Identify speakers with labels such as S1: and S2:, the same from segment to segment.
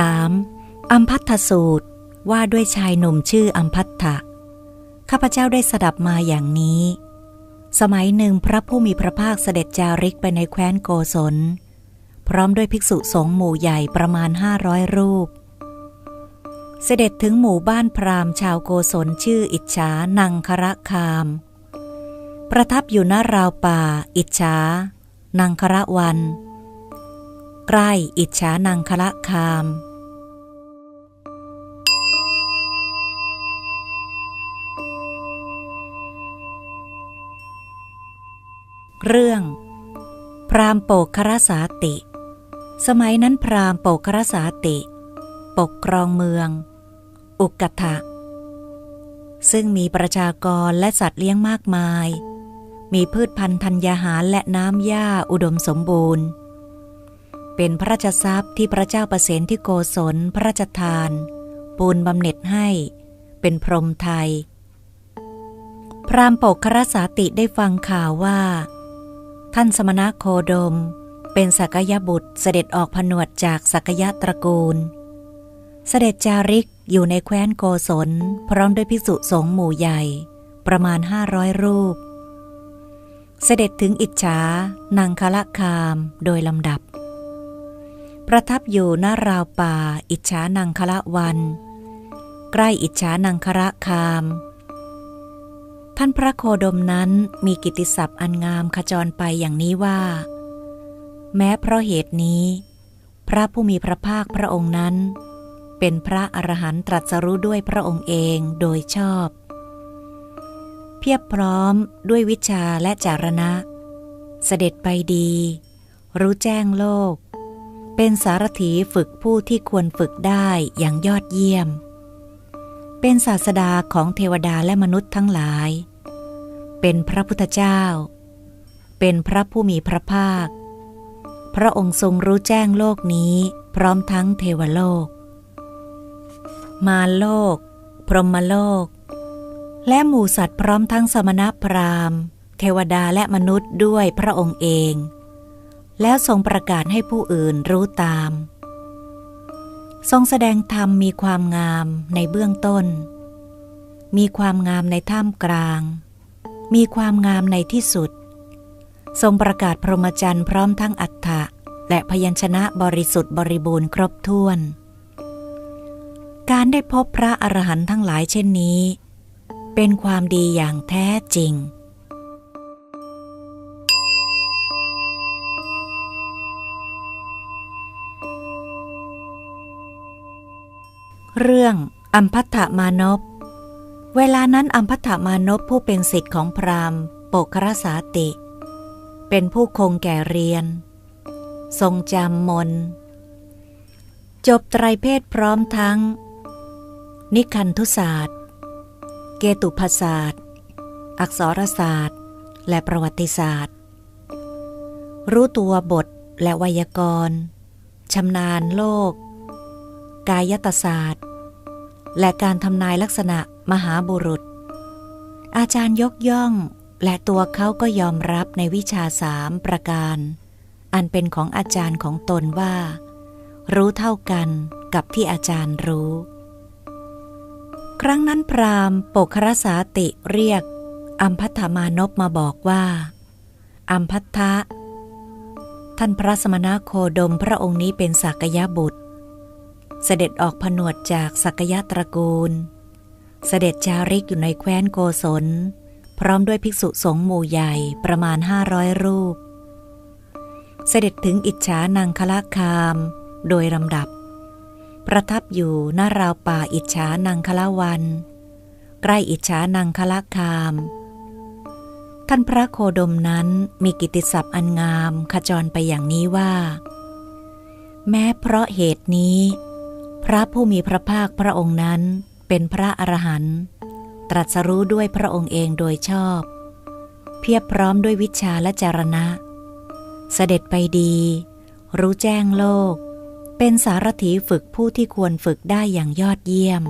S1: 3. อัมพัทธสูตรว่าด้วยชายหนุ่มชื่ออัมพัทธะข้าพเจ้าได้สดับมาอย่างนี้ สมัยหนึ่งพระผู้มีพระภาคเสด็จจาริกไปในแคว้นโกศล พร้อมด้วยภิกษุสงฆ์หมู่ใหญ่ประมาณห้าร้อยรูป เสด็จถึงหมู่บ้านพราหมณ์ชาวโกศลชื่ออิจฉานังคระคาม ประทับอยู่หน้าราวป่า อิจฉานังคระวัน ใกล้อิจฉานังคระคาม เรื่อง พรามโปกครสาติ สมัยนั้นพรามโปกครสาติ ปกครองเมือง อุกกทะซึ่งมีประชากรและสัตว์เลี้ยงมากมาย มีพืชพันธุ์ธัญญาหารและน้ำหญ้าอุดมสมบูรณ์ เป็นพระราชทรัพย์ที่พระเจ้าประเสนที่โกศลพระราชทาน ปูนบำเหน็จให้ เป็นพรหมไทย พรามปกครสาติได้ฟังข่าวว่า ท่านสมณะโคดม เป็นสักยบุตรเสด็จออกผนวดจากสักยะตระกูล เสด็จจาริกอยู่ในแคว้นโกศล พร้อมด้วยภิกษุสงฆ์หมู่ใหญ่ ประมาณห้าร้อยรูป เสด็จถึงอิจฉานังคละคามโดยลำดับ ประทับอยู่หน้าราวป่า อิจฉานังคละวัน ใกล้อิจฉานังคระคาม ท่านพระโคดมนั้นมีกิตติศัพท์อันงามขจรไปอย่างนี้ว่า แม้เพราะเหตุนี้ พระผู้มีพระภาคพระองค์นั้น เป็นพระอรหันตรัสรู้ด้วยพระองค์เองโดยชอบ เพียบพร้อมด้วยวิชาและจารณะ เสด็จไปดี รู้แจ้งโลก เป็นสารถีฝึกผู้ที่ควรฝึกได้อย่างยอดเยี่ยม เป็นศาสดาของเทวดาและมนุษย์ทั้งหลาย เป็นพระพุทธเจ้า เป็นพระผู้มีพระภาค พระองค์ทรงรู้แจ้งโลกนี้พร้อมทั้งเทวโลก มาโลก พรหมโลก และหมู่สัตว์พร้อมทั้งสมณพราหมณ์ เทวดาและมนุษย์ด้วยพระองค์เอง แล้วทรงประกาศให้ผู้อื่นรู้ตาม ทรงแสดงธรรมมีความงามในเบื้องต้น มีความงามในท่ามกลาง มีความงามในที่สุด ทรงประกาศพรหมจรรย์พร้อมทั้งอัฏฐะและพยัญชนะบริสุทธิ์บริบูรณ์ครบถ้วน การได้พบพระอรหันต์ทั้งหลายเช่นนี้ เป็นความดีอย่างแท้จริง เรื่องอัมพัทธมานพ เวลานั้นอัมพัทธมานพผู้เป็นสิทธิ์ของพราหมณ์โปกรสาติ เป็นผู้คงแก่เรียน ทรงจำมน จบไตรเพศพร้อมทั้ง นิคันทุศาสตร์ เกตุภาศาสตร์ อักษรศาสตร์ และประวัติศาสตร์ รู้ตัวบทและไวยากรณ์ชำนาญโลก กายตศาสตร์ และการทำนายลักษณะมหาบุรุษ อาจารย์ยกย่อง และตัวเขาก็ยอมรับในวิชาสามประการ อันเป็นของอาจารย์ของตนว่า รู้เท่ากันกับที่อาจารย์รู้ ครั้งนั้นพราหมณ์ปกครสาติเรียกอัมพัทมานพมาบอกว่าอัมพัทธะท่านพระสมณโคดมพระองค์นี้เป็นสักยะบุตร เสด็จออกผนวดจากสักยะตระกูล เสด็จจาริกอยู่ในแคว้นโกศล พร้อมด้วยภิกษุสงฆ์หมู่ใหญ่ประมาณห้าร้อยรูป เสด็จถึงอิจฉานังคละคาม โดยลำดับ ประทับอยู่หน้าราวป่าอิจฉานังคละวัน ใกล้อิจฉานังคละคาม ท่านพระโคดมนั้นมีกิตติศัพท์อันงามขจรไปอย่างนี้ว่า แม้เพราะเหตุนี้ ระผู้มีพระภาคพระองค์นั้นเป็นพระอรหันต์ตรัสรู้ด้วยพระองค์เองโดยชอบ เพียบพร้อมด้วยวิชาและจารณะ เสด็จไปดี รู้แจ้งโลก เป็นสารถีฝึกผู้ที่ควรฝึกได้อย่างยอดเยี่ยม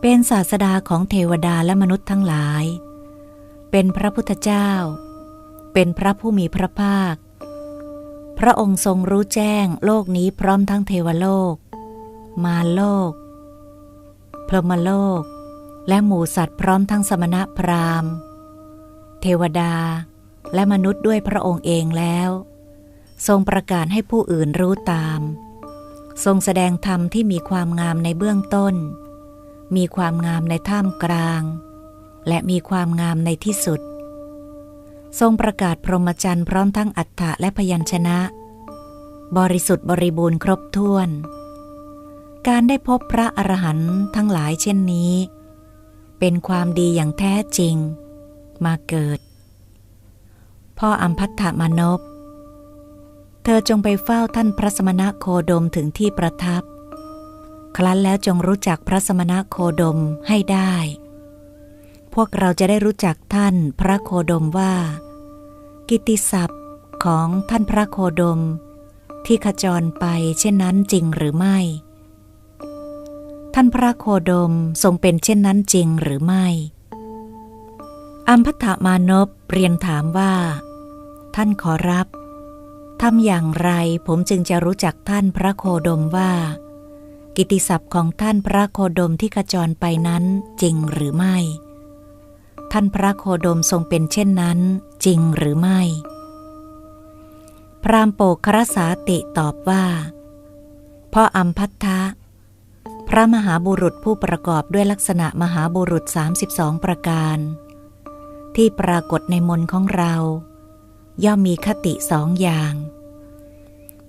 S1: เป็นศาสดาของเทวดาและมนุษย์ทั้งหลาย เป็นพระพุทธเจ้า เป็นพระผู้มีพระภาค พระองค์ทรงรู้แจ้งโลกนี้พร้อมทั้งเทวโลก มาโลก พรหมโลก และหมูสัตว์พร้อมทั้งสมณะพราหมณ์ เทวดาและมนุษย์ด้วยพระองค์เองแล้ว ทรงประกาศให้ผู้อื่นรู้ตาม ทรงแสดงธรรมที่มีความงามในเบื้องต้น มีความงามในท่ามกลาง และมีความงามในที่สุด ทรงประกาศพรหมจรรย์พร้อมทั้งอัฏฐะและพยัญชนะ บริสุทธิ์บริบูรณ์ครบถ้วน การได้พบพระอรหันต์ทั้งหลายเช่นนี้ เป็นความดีอย่างแท้จริง มาเกิด พ่ออัมพัทธมานพเธอจงไปเฝ้าท่านพระสมณะโคดมถึงที่ประทับ ครั้นแล้วจงรู้จักพระสมณะโคดมให้ได้ พวกเราจะได้รู้จักท่านพระโคดมว่า กิตติศัพท์ของท่านพระโคดม ที่ขจรไปเช่นนั้นจริงหรือไม่ ท่านพระโคดมทรงเป็นเช่นนั้นจริงหรือไม่ อัมพัทมานพเรียนถามว่า ท่านขอรับทำอย่างไรผมจึงจะรู้จักท่านพระโคดมว่า กิตติศัพท์ของท่านพระโคดมที่ขจรไปนั้นจริงหรือไม่ ท่านพระโคดมทรงเป็นเช่นนั้นจริงหรือไม่ พรามโปกครสาติตอบว่าพ่ออัมพัทธะ พระมหาบุรุษผู้ประกอบด้วยลักษณะมหาบุรุษ 32 ประการ ที่ปรากฏในมนของเรา ย่อมมีคติสองอย่าง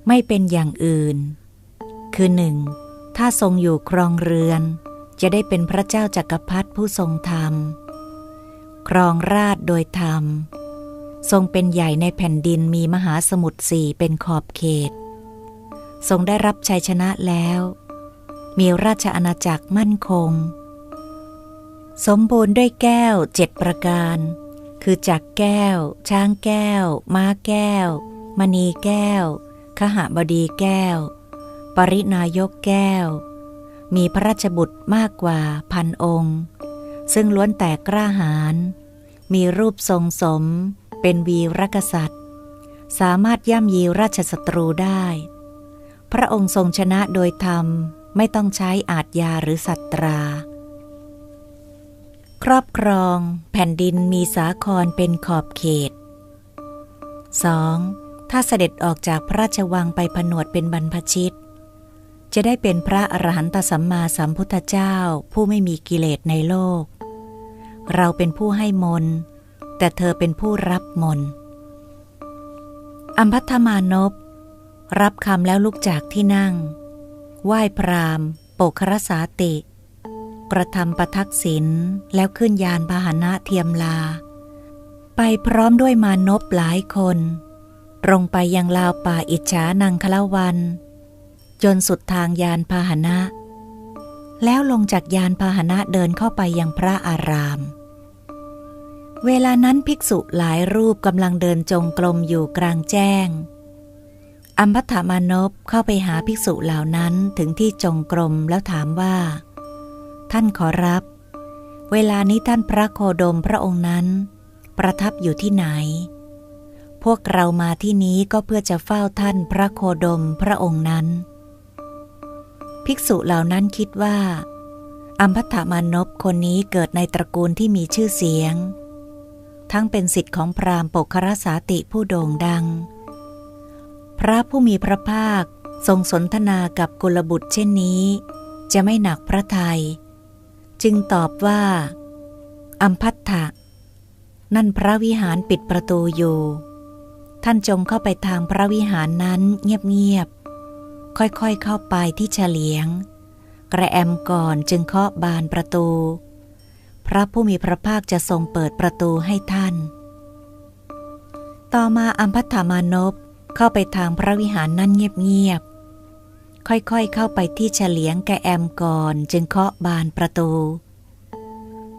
S1: ไม่เป็นอย่างอื่น คือหนึ่งถ้าทรงอยู่ครองเรือน จะได้เป็นพระเจ้าจักรพรรดิผู้ทรงธรรม ครองราชโดยธรรม ทรงเป็นใหญ่ในแผ่นดินมีมหาสมุทรสี่เป็นขอบเขต ทรงได้รับชัยชนะแล้ว มีราชอาณาจักรมั่นคง สมบูรณ์ด้วยแก้วเจ็ดประการ คือจักแก้ว ช้างแก้ว ม้าแก้ว มณีแก้ว ขหบดีแก้ว ปรินายกแก้ว มีพระราชบุตรมากกว่าพันองค์ ซึ่งล้วนแต่กล้าหาญ มีรูปทรงสม เป็นวีรกษัตริย์ สามารถย่ำยีราชศัตรูได้ พระองค์ทรงชนะโดยธรรม ไม่ต้องใช้อาทยาหรือสัตรา ครอบครองแผ่นดินมีสาครเป็นขอบเขต 2. ถ้าเสด็จออกจากพระราชวังไปผนวดเป็นบรรพชิต จะได้เป็นพระอรหันตสัมมาสัมพุทธเจ้าผู้ไม่มีกิเลสในโลก เราเป็นผู้ให้มน แต่เธอเป็นผู้รับมน อัมพัทมานพรับคำแล้วลุกจากที่นั่ง ไหว้พรามโปกครสาติ กระทำประทักษิณแล้วขึ้นยานพาหนะเทียมลา ไปพร้อมด้วยมานพหลายคน ตรงไปยังลาวป่าอิจฉานังคละวัน จนสุดทางยานพาหนะ แล้วลงจากยานพาหนะเดินเข้าไปยังพระอาราม เวลานั้นภิกษุหลายรูปกำลังเดินจงกรมอยู่กลางแจ้ง อัมพัทธมานพเข้าไปหาภิกษุเหล่านั้นถึงที่จงกรมแล้วถามว่า ท่านขอรับ เวลานี้ท่านพระโคดมพระองค์นั้น ประทับอยู่ที่ไหน พวกเรามาที่นี้ก็เพื่อจะเฝ้าท่านพระโคดมพระองค์นั้น ภิกษุเหล่านั้นคิดว่า อัมพัทธมานพคนนี้เกิดในตระกูลที่มีชื่อเสียง ทั้งเป็นสิทธิ์ของพราหมณ์ปกครสาติผู้โด่งดัง พระผู้มีพระภาคทรงสนทนากับกุลบุตรเช่นนี้ จะไม่หนักพระทยัยจึงตอบว่า อัมพัทธะนั่นพระวิหารปิดประตูอยู่ ท่านจงเข้าไปทางพระวิหารนั้นเงียบๆ ค่อยๆเข้าไปที่เฉลียง กระแอมก่อนจึงเคาะบานประตู พระผู้มีพระภาคจะทรงเปิดประตูให้ท่าน ต่อมาอัมพัทธามานพ เข้าไปทางพระวิหารนั้นเงียบๆ ค่อยๆเข้าไปที่เฉลียงแกแอมก่อนจึงเคาะบานประตู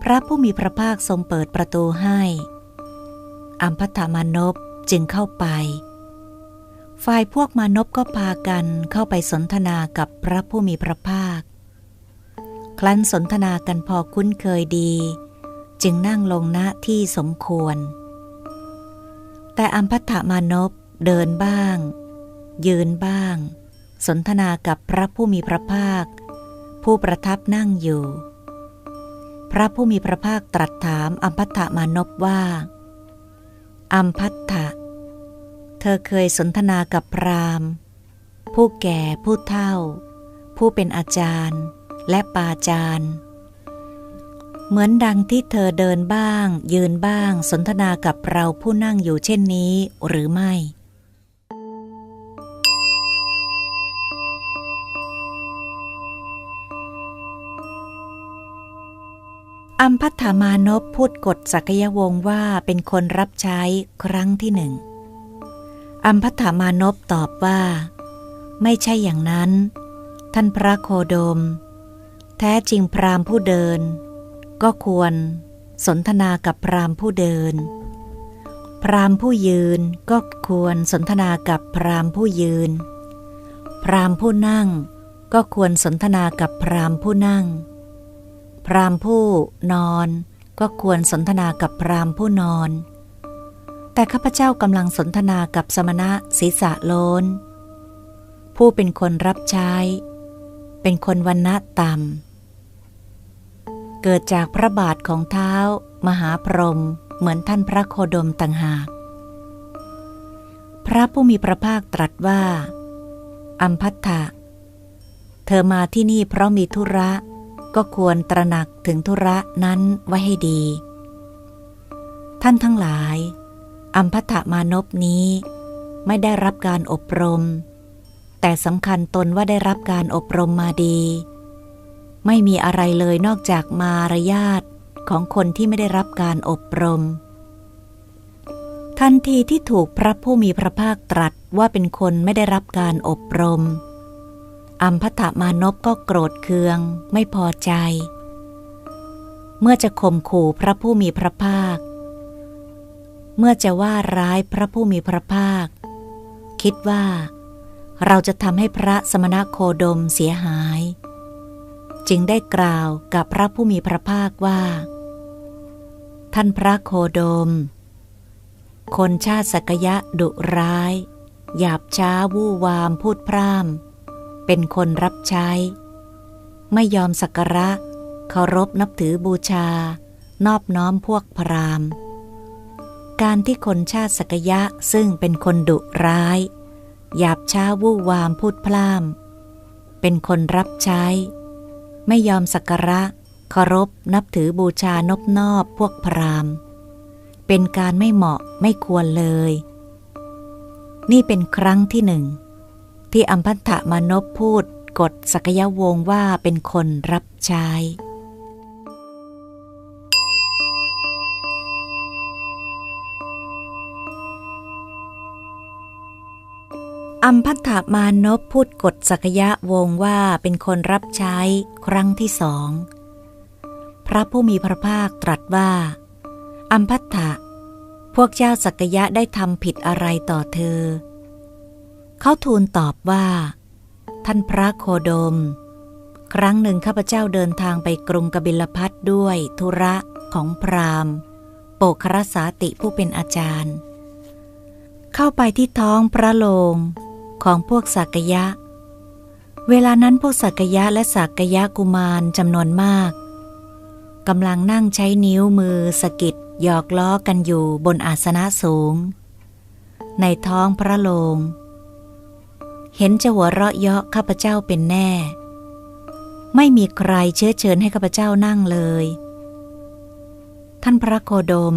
S1: พระผู้มีพระภาคทรงเปิดประตูให้ อัมพัทธมานพจึงเข้าไป ฝ่ายพวกมานพก็พากันเข้าไปสนทนากับพระผู้มีพระภาค ครั้นสนทนากันพอคุ้นเคยดี จึงนั่งลงณที่สมควร แต่อัมพัทธมานพ เดินบ้าง ยืนบ้าง สนทนากับพระผู้มีพระภาค ผู้ประทับนั่งอยู่ พระผู้มีพระภาคตรัสถามอัมพัตถมานพว่า อัมพัตถะเธอเคยสนทนากับพรามผู้แก่ผู้เฒ่า ผู้เป็นอาจารย์และปาจารย์เหมือนดังที่เธอเดินบ้าง ยืนบ้าง สนทนากับเราผู้นั่งอยู่เช่นนี้หรือไม่ อัมพัฒมานพพูดกฎสักยวงศ์ว่าเป็นคนรับใช้ครั้งที่หนึ่ง อัมพัฒมานพตอบว่า ไม่ใช่อย่างนั้น ท่านพระโคดม แท้จริงพรามผู้เดิน ก็ควรสนทนากับพรามผู้เดิน พรามผู้ยืนก็ควรสนทนากับพรามผู้ยืน พรามผู้นั่งก็ควรสนทนากับพรามผู้นั่ง พรามผู้นอนก็ควรสนทนากับพรามผู้นอน แต่ข้าพเจ้ากำลังสนทนากับสมณะศีรษะโลน ผู้เป็นคนรับใช้ เป็นคนวันณะต่ำ เกิดจากพระบาทของเท้ามหาพรหมเหมือนท่านพระโคดมต่างหาก พระผู้มีพระภาคตรัสว่า อัมพัตถะเธอมาที่นี่เพราะมีธุระ ก็ควรตระหนักถึงธุระนั้นไว้ให้ดี ท่านทั้งหลาย อัมพัทมานพนี้ไม่ได้รับการอบรม แต่สำคัญตนว่าได้รับการอบรมมาดี ไม่มีอะไรเลยนอกจากมารยาทของคนที่ไม่ได้รับการอบรม ทันทีที่ถูกพระผู้มีพระภาคตรัสว่าเป็นคนไม่ได้รับการอบรม อัมพทมานพก็โกรธเคืองไม่พอใจ เมื่อจะข่มขู่พระผู้มีพระภาค เมื่อจะว่าร้ายพระผู้มีพระภาค คิดว่า เราจะทำให้พระสมณโคดมเสียหาย จึงได้กล่าวกับพระผู้มีพระภาคว่า ท่านพระโคดม คนชาติสักยะดุร้าย หยาบช้าวู่วามพูดพร่ำ เป็นคนรับใช้ ไม่ยอมสักการะ เคารพนับถือบูชา นอบน้อมพวกพราหมณ์ การที่คนชาติสกยะซึ่งเป็นคนดุร้าย หยาบช้าวู่วามพูดพล่ามเป็นคนรับใช้ ไม่ยอมสักการะ เคารพนับถือบูชานบนอบพวกพราหมณ์ เป็นการไม่เหมาะไม่ควรเลย นี่เป็นครั้งที่หนึ่ง ที่อัมพันธมานพพูดกฎสักยวงว่าเป็นคนรับใช้อัมพันธมานพพูดกฎสักยะวงว่าเป็นคนรับใช้ครั้งที่สอง พระผู้มีพระภาคตรัสว่า อัมพัทธะพวกเจ้าสักยะได้ทำผิดอะไรต่อเธอ เขาทูลตอบว่า ท่านพระโคดม ครั้งหนึ่งข้าพเจ้าเดินทางไปกรุงกบิลพัทด้วยธุระของพราหมณ์ โปกครสาติผู้เป็นอาจารย์ เข้าไปที่ท้องพระโลงของพวกสักยะ เวลานั้นพวกสักยะและสักยะกุมารจำนวนมากกำลังนั่งใช้นิ้วมือสกิดหยอกล้อกันอยู่บนอาสนะสูง ในท้องพระโลง เห็นจะหัวเราะเยาะข้าพเจ้าเป็นแน่ ไม่มีใครเชื้อเชิญให้ข้าพเจ้านั่งเลย ท่านพระโคดม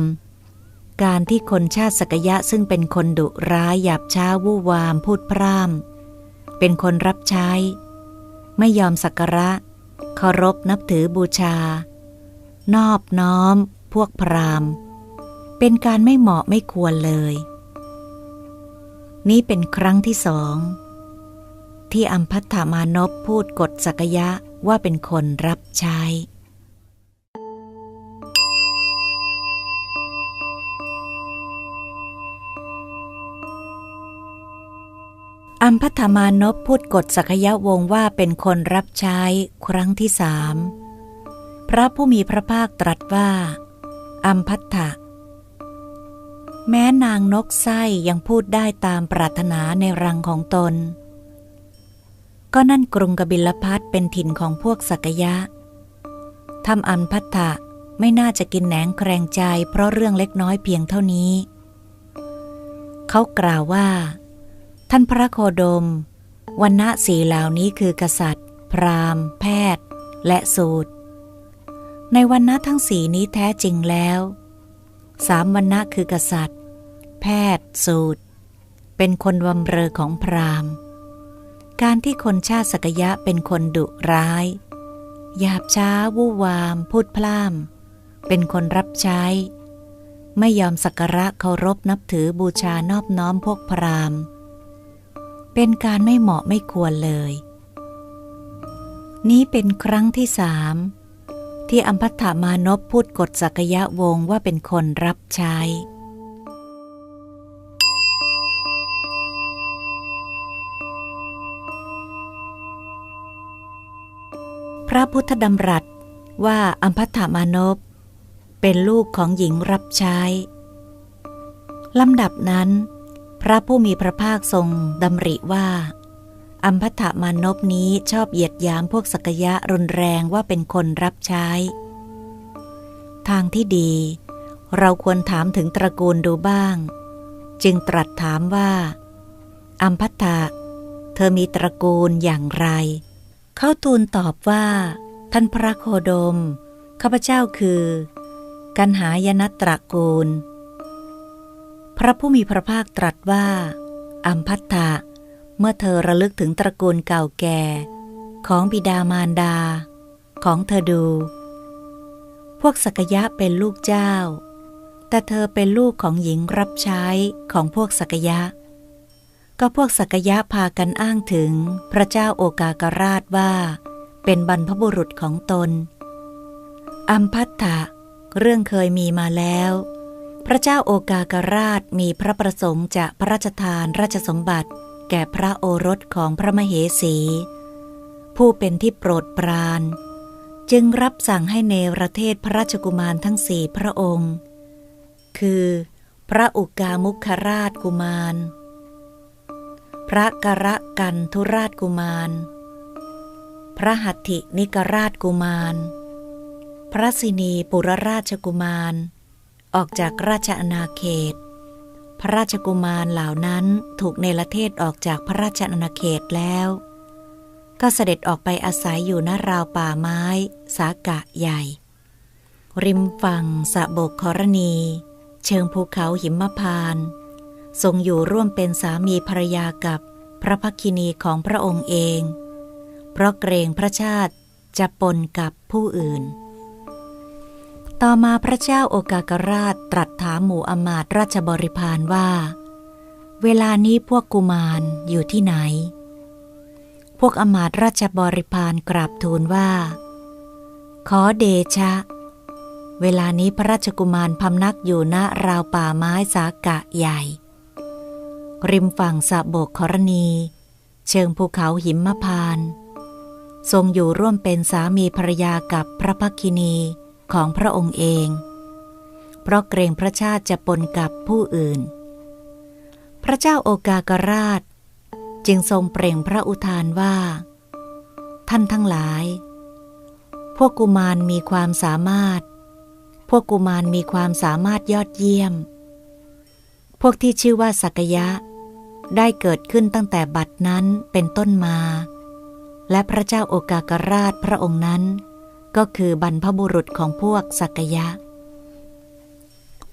S1: การที่คนชาติสกยะซึ่งเป็นคนดุร้ายหยาบช้าวู่วามพูดพร่ำเป็นคนรับใช้ ไม่ยอมสักการะเคารพนับถือบูชา นอบน้อม พวกพรามเป็นการไม่เหมาะไม่ควรเลย นี่เป็นครั้งที่สอง ที่อัมพัฒมานพพูดกฎสักยะว่าเป็นคนรับใช้ อัมพัฒมานพพูดกฎสักยะวงว่าเป็นคนรับใช้ครั้งที่สามพระผู้มีพระภาคตรัสว่า อัมพัทธะแม้นางนกไส้ยังพูดได้ตามปรารถนาในรังของตน ก็นั่นกรุงกบิลพัทเป็นถิ่นของพวกสักยะทำอันพัทธะไม่น่าจะกินแหนงแครงใจเพราะเรื่องเล็กน้อยเพียงเท่านี้ เขากล่าวว่า ท่านพระโคดมวันณะสีเหล่านี้คือกษัตริย์ พราหมณ์ แพทย์ และสูตร ในวันณะทั้งสีนี้แท้จริงแล้วสามวันณะคือกษัตริย์ แพทย์ สูตร เป็นคนวำเรอของพราหมณ์ การที่คนชาติสกยะเป็นคนดุร้าย หยาบช้าวู่วาม พูดพล่ำเป็นคนรับใช้ ไม่ยอมสักการะเคารพนับถือบูชานอบน้อมพวกพราหมณ์ เป็นการไม่เหมาะไม่ควรเลย นี้เป็นครั้งที่สามที่อัมพัตถามานพพูดกฎสักยะวงว่าเป็นคนรับใช้ พระพุทธดำรัสว่าอัมพัตถามานพเป็นลูกของหญิงรับใช้ลำดับนั้น พระผู้มีพระภาคทรงดำริว่า อัมพัตถมานพนี้ชอบเหยียดยามพวกสักยะรุนแรงว่าเป็นคนรับใช้ ทางที่ดี เราควรถามถึงตระกูลดูบ้าง จึงตรัสถามว่า อัมพัตถะเธอมีตระกูลอย่างไร เขาทูลตอบว่า ท่านพระโคดม ข้าพเจ้าคือ กันหายนตระกูล พระผู้มีพระภาคตรัสว่า อัมพัตถะเมื่อเธอระลึกถึงตระกูลเก่าแก่ ของบิดามารดา ของเธอดู พวกสักยะเป็นลูกเจ้า แต่เธอเป็นลูกของหญิงรับใช้ของพวกสักยะ ก็พวกสักยะพากันอ้างถึงพระเจ้าโอกากราชว่า เป็นบรรพบุรุษของตน อัมพัตถะเรื่องเคยมีมาแล้ว พระเจ้าโอกากราชมีพระประสงค์จะพระราชทานราชสมบัติ แก่พระโอรสของพระมเหสี ผู้เป็นที่โปรดปราน จึงรับสั่งให้เนรเทศพระราชกุมารทั้งสี่พระองค์ คือ พระอุกามุขราชกุมาร พระกระกันทุราชกุมาร พระหัตถินิกราชกุมาร พระสินีปุรราชกุมาร ออกจากราชอาณาเขต พระราชกุมารเหล่านั้นถูกเนรเทศออกจากพระราชอาณาเขตแล้ว ก็เสด็จออกไปอาศัยอยู่ณราวป่าไม้ สากะใหญ่ ริมฝั่งสะบกครณี เชิงภูเขาหิมพาน ทรงอยู่ร่วมเป็นสามีภรรยากับพระพักินีของพระองค์เอง เพราะเกรงพระชาติจะปนกับผู้อื่น ต่อมาพระเจ้าโอกากราชตรัสถามหมู่อมาตราชบริพารว่า เวลานี้พวกกุมารอยู่ที่ไหน พวกอมาตราชบริพารกราบทูลว่า ขอเดชะ เวลานี้พระราชกุมารพำนักอยู่ณราวป่าไม้สากะใหญ่ ริมฝั่งสะโบกครณี เชิงภูเขาหิมพาน ทรงอยู่ร่วมเป็นสามีภรรยากับพระพักินีของพระองค์เอง เพราะเกรงพระชาติจะปนกับผู้อื่น พระเจ้าโอกากราช จึงทรงเปล่งพระอุทานว่า ท่านทั้งหลาย พวกกุมารมีความสามารถ พวกกุมารมีความสามารถยอดเยี่ยมพวกที่ชื่อว่าสักยะ ได้เกิดขึ้นตั้งแต่บัดนั้นเป็นต้นมา และพระเจ้าโอกากราชพระองค์นั้น ก็คือบรรพบุรุษของพวกสักยะ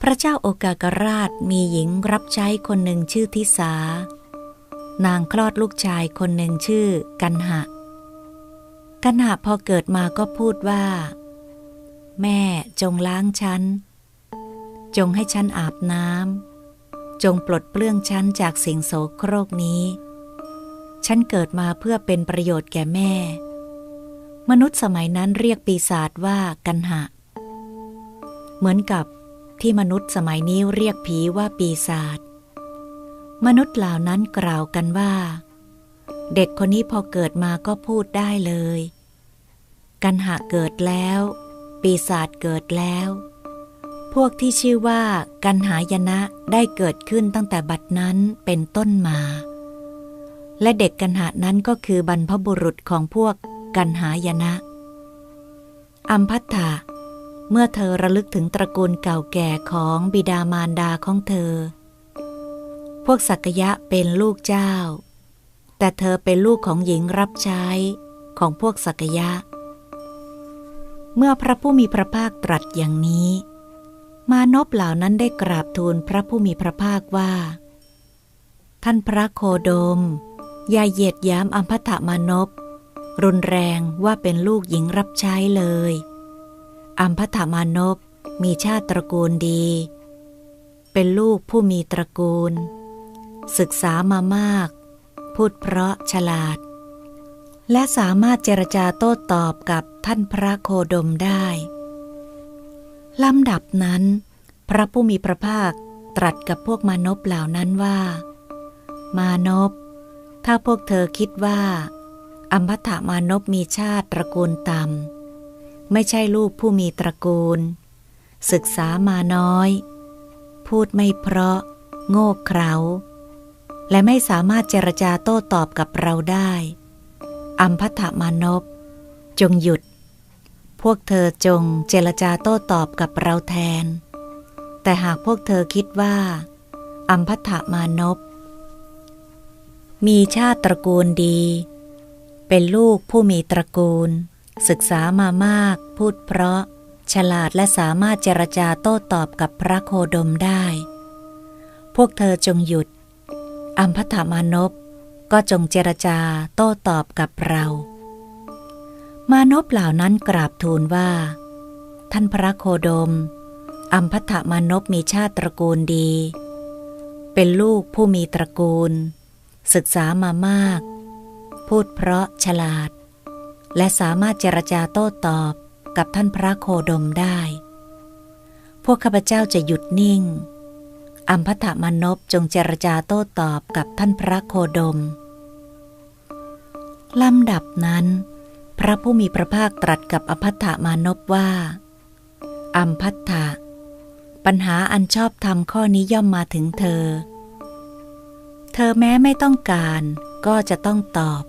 S1: พระเจ้าโอกากราชมีหญิงรับใช้คนหนึ่งชื่อทิสา นางคลอดลูกชายคนหนึ่งชื่อกันหะ กันหะพอเกิดมาก็พูดว่า แม่จงล้างฉัน จงให้ฉันอาบน้ำ จงปลดเปลื้องฉันจากสิ่งโสโครกนี้ ฉันเกิดมาเพื่อเป็นประโยชน์แก่แม่ มนุษย์สมัยนั้นเรียกปีศาจว่ากันหะ เหมือนกับที่มนุษย์สมัยนี้เรียกผีว่าปีศาจ มนุษย์เหล่านั้นกล่าวกันว่า เด็กคนนี้พอเกิดมาก็พูดได้เลย กันหะเกิดแล้ว ปีศาจเกิดแล้ว พวกที่ชื่อว่ากันหายนะได้เกิดขึ้นตั้งแต่บัดนั้นเป็นต้นมา และเด็กกันหานั้นก็คือบรรพบุรุษของพวกกันหายนะ อัมพัตถะเมื่อเธอระลึกถึงตระกูลเก่าแก่ของบิดามารดาของเธอ พวกสักยะเป็นลูกเจ้า แต่เธอเป็นลูกของหญิงรับใช้ของพวกสักยะ เมื่อพระผู้มีพระภาคตรัสอย่างนี้ มานพเหล่านั้นได้กราบทูลพระผู้มีพระภาคว่า ท่านพระโคโดม อย่าเหยียดย้ำอัมพตมานพรุนแรงว่าเป็นลูกหญิงรับใช้เลย อัมพตมานพมีชาติตระกูลดี เป็นลูกผู้มีตระกูล ศึกษามามาก พูดเพราะฉลาด และสามารถเจรจาโต้ตอบกับท่านพระโคดมได้ ลำดับนั้น พระผู้มีพระภาคตรัสกับพวกมานพเหล่านั้นว่า มานพถ้าพวกเธอคิดว่า อัมพัตมานพมีชาติตระกูลต่ำไม่ใช่ลูกผู้มีตระกูล ศึกษามาน้อย พูดไม่เพราะ โง่เขลาและไม่สามารถเจรจาโต้ตอบกับเราได้ อัมพัตมานพจงหยุด พวกเธอจงเจรจาโต้ตอบกับเราแทน แต่หากพวกเธอคิดว่าอัมพัตมานพมีชาติตระกูลดี เป็นลูกผู้มีตระกูล ศึกษามามาก พูดเพราะ ฉลาดและสามารถเจรจาโต้ตอบกับพระโคดมได้ พวกเธอจงหยุดอัมพัตมานพก็จงเจรจาโต้ตอบกับเรา มานพเหล่านั้นกราบทูลว่า ท่านพระโคดม อัมพัตมานพมีชาติตระกูลดี เป็นลูกผู้มีตระกูล ศึกษามามาก พูดเพราะฉลาด และสามารถเจรจาโต้ตอบกับท่านพระโคดมได้ พวกข้าพเจ้าจะหยุดนิ่ง อัมพัตมานพจงเจรจาโต้ตอบกับท่านพระโคดมลำดับนั้น พระผู้มีพระภาคตรัสกับอภัตมานพว่า อัมพัตถะปัญหาอันชอบธรรมข้อนี้ย่อมมาถึงเธอ เธอแม้ไม่ต้องการก็จะต้องตอบ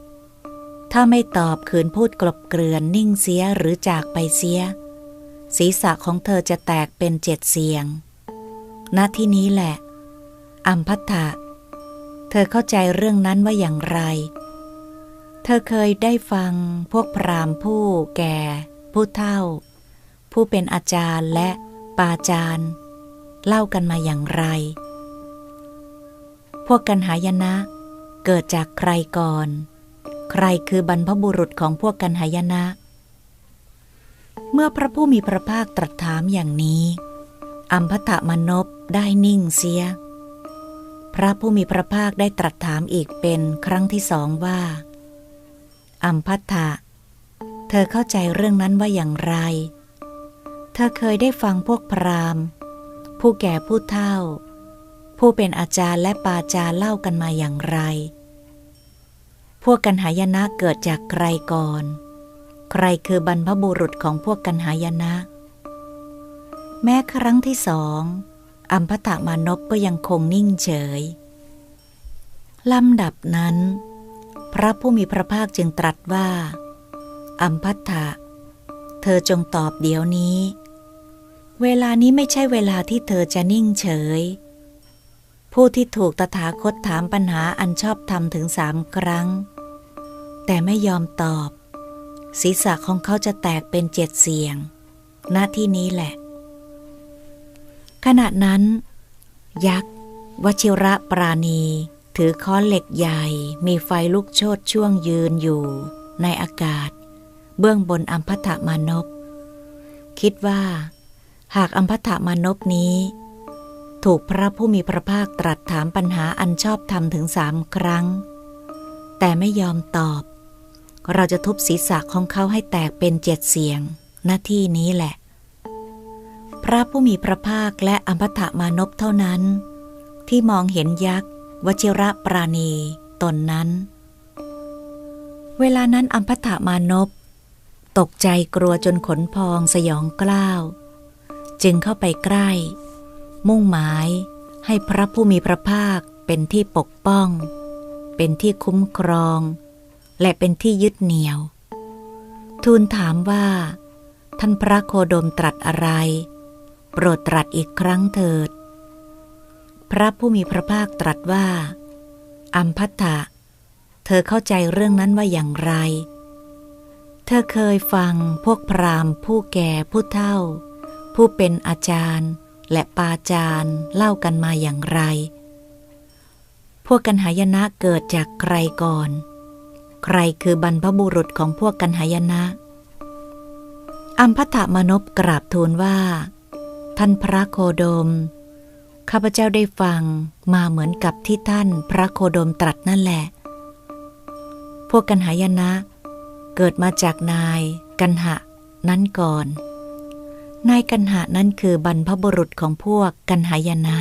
S1: ถ้าไม่ตอบขืนพูดกลบเกลื่อนนิ่งเสียหรือจากไปเสีย ศีรษะของเธอจะแตกเป็นเจ็ดเสียง ณที่นี้แหละ อัมพัทธะเธอเข้าใจเรื่องนั้นว่าอย่างไร เธอเคยได้ฟังพวกพรามผู้แก่ ผู้เฒ่า ผู้เป็นอาจารย์และปาจารย์ เล่ากันมาอย่างไร พวกกันหายนะ เกิดจากใครก่อน ใครคือบรรพบุรุษของพวกกันหายนะ เมื่อพระผู้มีพระภาคตรัสถามอย่างนี้ อัมพตมนพได้นิ่งเสีย พระผู้มีพระภาคได้ตรัสถามอีกเป็นครั้งที่สองว่า อัมพัตถะเธอเข้าใจเรื่องนั้นว่าอย่างไร เธอเคยได้ฟังพวกพราหมณ์ ผู้แก่ผู้เฒ่า ผู้เป็นอาจารย์และปาจารย์เล่ากันมาอย่างไร พวกกันหายนะเกิดจากใครก่อน ใครคือบรรพบุรุษของพวกกันหายนะ แม้ครั้งที่สองอัมพตมานพก็ยังคงนิ่งเฉยลำดับนั้น พระผู้มีพระภาคจึงตรัสว่า อัมพัตถะเธอจงตอบเดี๋ยวนี้ เวลานี้ไม่ใช่เวลาที่เธอจะนิ่งเฉย ผู้ที่ถูกตถาคตถามปัญหาอันชอบทำถึงสามครั้ง แต่ไม่ยอมตอบ ศีรษะของเขาจะแตกเป็นเจ็ดเสียงหน้าที่นี้แหละ ขณะนั้น ยักษ์วชิระปราณี ถือค้อนเหล็กใหญ่ มีไฟลุกโชดช่วงยืนอยู่ ในอากาศ เบื้องบนอัมพัตมานพ คิดว่า หากอัมพัตมานพนี้ ถูกพระผู้มีพระภาคตรัสถามปัญหาอันชอบธรรมถึงสามครั้ง แต่ไม่ยอมตอบ เราจะทุบศีรษะของเขาให้แตกเป็นเจ็ดเสียงหน้าที่นี้แหละ พระผู้มีพระภาคและอัมพตมานพเท่านั้น ที่มองเห็นยักษ์ วชิระปราณีตนนั้น เวลานั้นอัมพตมานพ ตกใจกลัวจนขนพองสยองกล้าว จึงเข้าไปใกล้ มุ่งหมายให้พระผู้มีพระภาคเป็นที่ปกป้อง เป็นที่คุ้มครอง และเป็นที่ยึดเหนี่ยว ทูลถามว่า ท่านพระโคดมตรัสอะไร โปรดตรัสอีกครั้งเถิด พระผู้มีพระภาคตรัสว่า อัมพัตตะเธอเข้าใจเรื่องนั้นว่าอย่างไร เธอเคยฟังพวกพราหมณ์ ผู้แก่ผู้เฒ่า ผู้เป็นอาจารย์ และปาจารย์เล่ากันมาอย่างไร พวกกันหายนะเกิดจากใครก่อน ใครคือบรรพบุรุษของพวกกันหายนะ อัมพัทตมนพกราบทูลว่า ท่านพระโคดม ข้าพเจ้าได้ฟังมาเหมือนกับที่ท่านพระโคดมตรัสนั่นแหละ พวกกันหายนะ เกิดมาจากนายกันหะนั้นก่อน นายกันหะนั้นคือบรรพบุรุษของพวกกันหายนะ